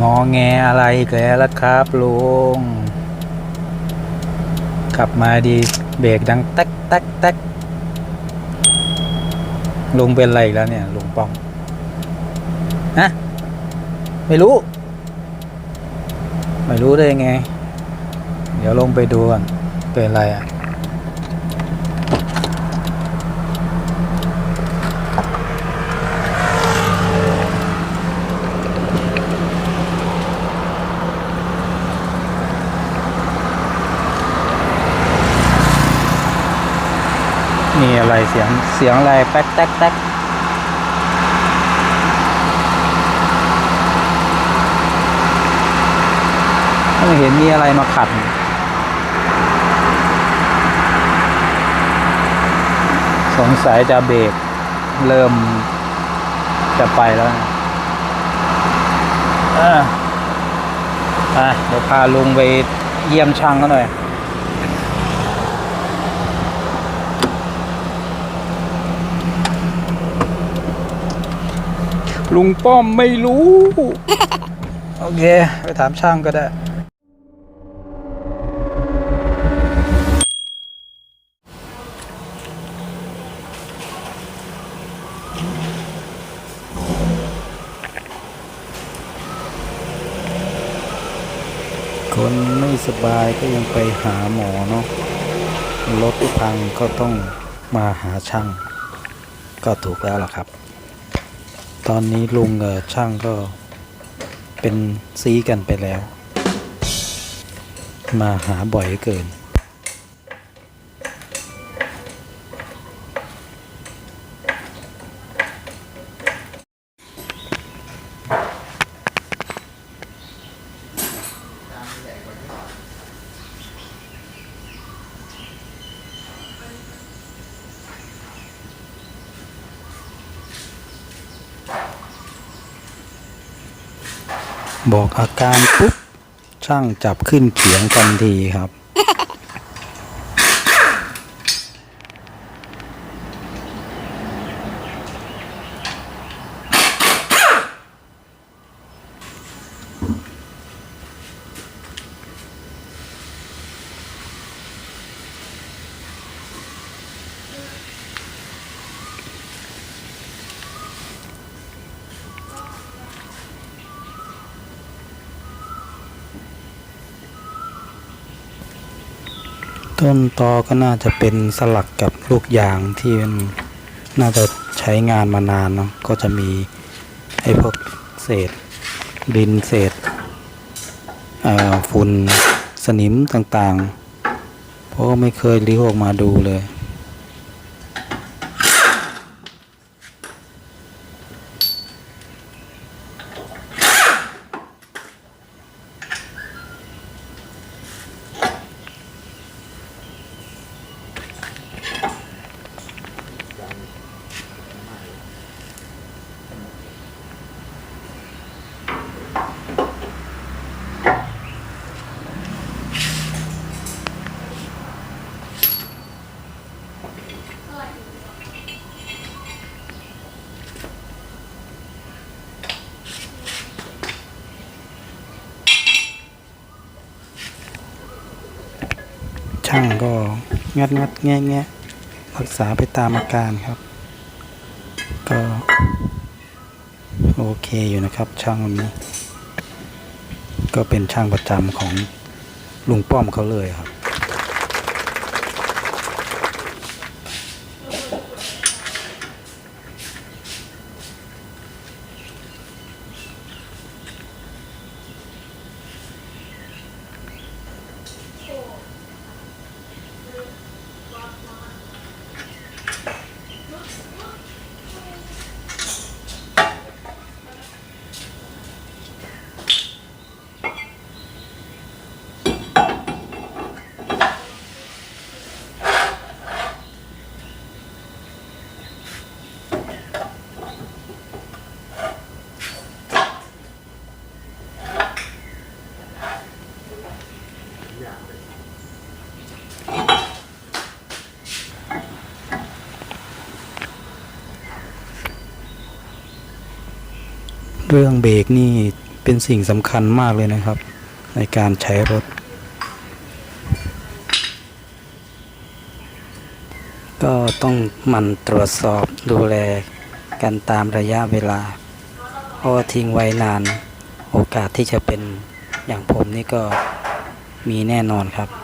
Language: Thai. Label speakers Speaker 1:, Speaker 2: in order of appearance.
Speaker 1: งอแงอะไรอีกแล้วล่ะครับลุงขับมาดีเบรกดังแต๊กแต๊กแต๊กลุงเป็นอะไรแล้วเนี่ยลุงป้องฮะไม่รู้ ไม่รู้ได้ไง เดี๋ยวลงไปดูก่อนเป็นอะไรอะ มีอะไรเสียงเสียงอะไรแป๊กแต๊กแต๊กไม่เห็นมีอะไรมาขัดสงสัยจะเบรกเริ่มจะไปแล้วนะออไปเดี๋ยวพาลุงไปเยี่ยมช่างเขาหน่อย ลุงป้อมไม่รู้ โอเค ไปถามช่างก็ได้ คนไม่สบายก็ยังไปหาหมอเนาะรถพังก็ต้องมาหาช่าง ก็ถูกแล้วล่ะครับ ตอนนี้ลุงกับช่างก็เป็นซีกันไปแล้ว มาหาบ่อยเกิน บอกอาการปุ๊บช่างจับขึ้นเขียงทันทีครับ ต้นตอก็น่าจะเป็นสลักกับลูกยางที่มันน่าจะใช้งานมานานเนาะก็จะมีไอ้พวกเศษดินเศษฝุ่นสนิมต่างๆ เพราะไม่เคยรีวออกมาดูเลย ช่างก็งัดงัดแงะแงะรักษาไปตามอาการครับ ก็ โอเคอยู่นะครับ ช่างคนนี้ ก็เป็นช่างประจำของลุงป้อมเขาเลยครับ
Speaker 2: เรื่
Speaker 1: องเบรกนี่เป็นสิ่งสำคัญมากเลยนะครับ ในการใช้รถ ก็ต้องมั่นตรวจสอบดูแลกันตามระยะเวลา เพราะาทิ้งไว้นานโอกาสที่จะเป็นอย่างผมนี่ก็มีแน่นอนครับ